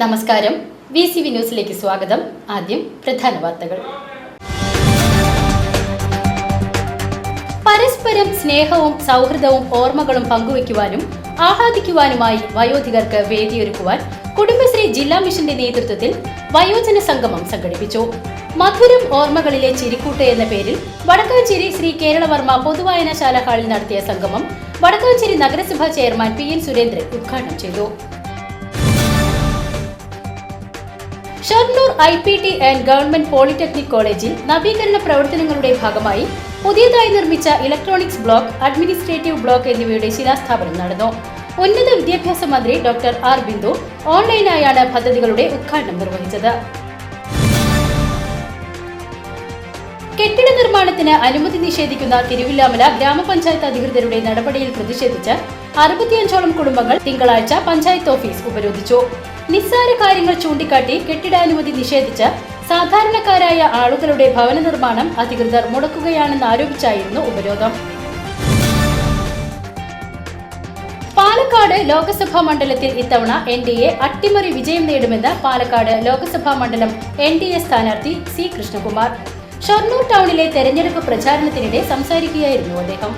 നമസ്കാരം. V C V ന്യൂസിലേക്ക് സ്വാഗതം. ആദ്യം പ്രധാന വാർത്തകൾ. പരസ്പരം സ്നേഹവും സൗഹൃദവും ഓർമ്മകളും പങ്കുവയ്ക്കുവാനും ആഹ്ലാദിക്കുവാനുമായി വയോധികർക്ക് വേദിയൊരുക്കുവാൻ കുടുംബശ്രീ ജില്ലാ മിഷന്റെ നേതൃത്വത്തിൽ വയോജന സംഗമം സംഘടിപ്പിച്ചു. മധുരം ഓർമ്മകളിലെ ചിരിക്കൂട്ട് എന്ന പേരിൽ വടക്കാഞ്ചേരി ശ്രീ കേരളവർമ്മ പൊതുവായനശാല ഹാളിൽ നടത്തിയ സംഗമം വടക്കാഞ്ചേരി നഗരസഭാ ചെയർമാൻ പി എൻ സുരേന്ദ്രൻ ഉദ്ഘാടനം ചെയ്തു. Shoranur I P T and government polytechnic കോളേജിൽ നവീകരണ പ്രവർത്തനങ്ങളുടെ ഭാഗമായി പുതിയതായി നിർമ്മിച്ച ഇലക്ട്രോണിക്സ് ബ്ലോക്ക് അഡ്മിനിസ്ട്രേറ്റീവ് ബ്ലോക്ക് എന്നിവയുടെ ശിലാസ്ഥാപനം നടന്നു. ഉന്നത വിദ്യാഭ്യാസ മന്ത്രി ഡോക്ടർ ആർ ബിന്ദു ഓൺലൈനായാണ് പദ്ധതികളുടെ ഉദ്ഘാടനം നിർവഹിച്ചത്. കെട്ടിട നിർമ്മാണത്തിന് അനുമതി നിഷേധിക്കുന്ന തിരുവില്ലാമല ഗ്രാമപഞ്ചായത്ത് അധികൃതരുടെ നടപടിയിൽ പ്രതിഷേധിച്ച് അറുപത്തിയഞ്ചോളം കുടുംബങ്ങൾ തിങ്കളാഴ്ച പഞ്ചായത്ത് ഓഫീസ് ഉപരോധിച്ചു. നിസ്സാര കാര്യങ്ങൾ ചൂണ്ടിക്കാട്ടി കെട്ടിടാനുമതി നിഷേധിച്ച് സാധാരണക്കാരായ ആളുകളുടെ ഭവന നിർമ്മാണം അധികൃതർ മുടക്കുകയാണെന്ന് ആരോപിച്ചായിരുന്നു ഉപരോധം. പാലക്കാട് ലോക്സഭാ മണ്ഡലത്തിൽ ഇത്തവണ എൻ ഡി എ അട്ടിമറി വിജയം നേടുമെന്ന് പാലക്കാട് ലോക്സഭാ മണ്ഡലം എൻ ഡി എ സ്ഥാനാർത്ഥി സി കൃഷ്ണകുമാർ. ഷൊർണൂർ ടൗണിലെ തെരഞ്ഞെടുപ്പ് പ്രചാരണത്തിനിടെ സംസാരിക്കുകയായിരുന്നു അദ്ദേഹം.